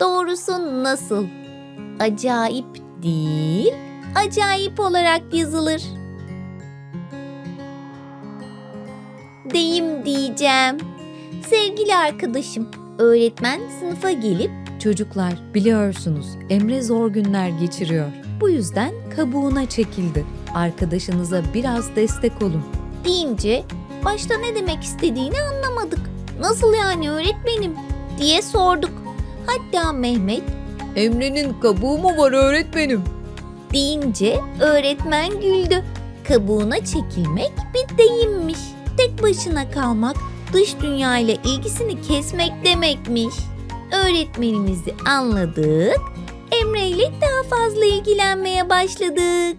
Doğrusu nasıl? Acayip değil, acayip olarak yazılır. Deyim diyeceğim. Sevgili arkadaşım, öğretmen sınıfa gelip Çocuklar biliyorsunuz Emre zor günler geçiriyor. Bu yüzden kabuğuna çekildi. Arkadaşınıza biraz destek olun. deyince başta ne demek istediğini anlamadık. Nasıl yani öğretmenim diye sorduk. Hatta Mehmet Emre'nin kabuğu mu var öğretmenim? deyince öğretmen güldü. Kabuğuna çekilmek bir deyimmiş. Tek başına kalmak dış dünya ile ilgisini kesmek demekmiş. Öğretmenimizi anladık. Emre ile daha fazla ilgilenmeye başladık.